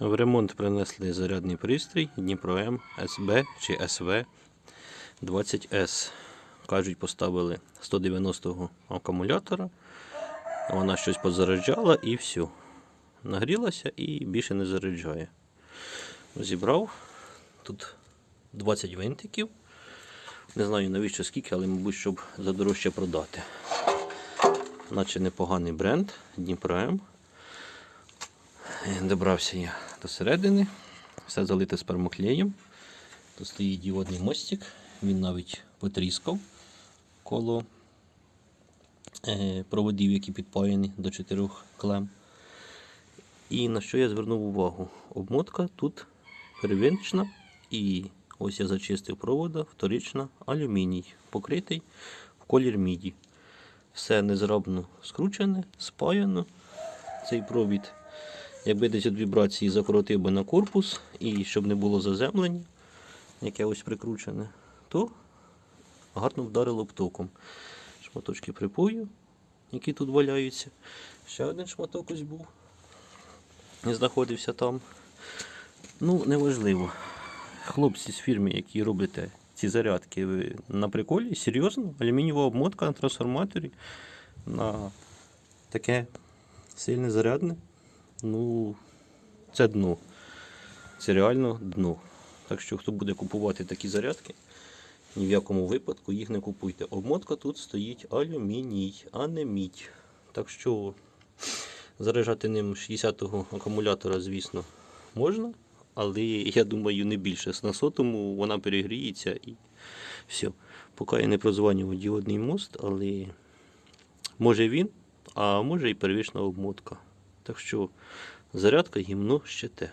В ремонт принесли зарядний пристрій Дніпро М СБ чи СВ 20С. Кажуть, поставили 190-го акумулятора. Вона щось позаряджала і все. Нагрілася і більше не заряджає. Зібрав. Тут 20 винтиків. Не знаю навіщо скільки, але, мабуть, щоб задорожче продати. Наче непоганий бренд Дніпро М. Добрався я до середини. Все залите спермоклеєм. Тут стоїть діодний мостик. Він навіть потріскав коло е, проводів, які підпаяні до чотирьох клем. І на що я звернув увагу? Обмотка тут первинчна і ось я зачистив провода, вторична, алюміній, покритий в колір міді. Все незробно скручене, спаяно. Цей провід. Якби десь від вібрації закоротив би на корпус і щоб не було заземлення, яке ось прикручене, то гарно вдарило б током. Шматочки припою, які тут валяються. Ще один шматок ось був. І знаходився там. Ну, неважливо. Хлопці з фірми, які робите ці зарядки, ви на приколі, серйозно, алюмінієва обмотка на трансформаторі на таке сильне зарядне. Ну, це дно. Це реально дно. Так що, хто буде купувати такі зарядки, ні в якому випадку їх не купуйте. Обмотка тут стоїть алюміній, а не мідь. Так що заряджати ним 60-го акумулятора, звісно, можна, але я думаю, не більше. На сотому вона перегріється і все. Поки я не прозванював діодний мост, але може він, а може і первічна обмотка. Так що зарядка гімно ще те.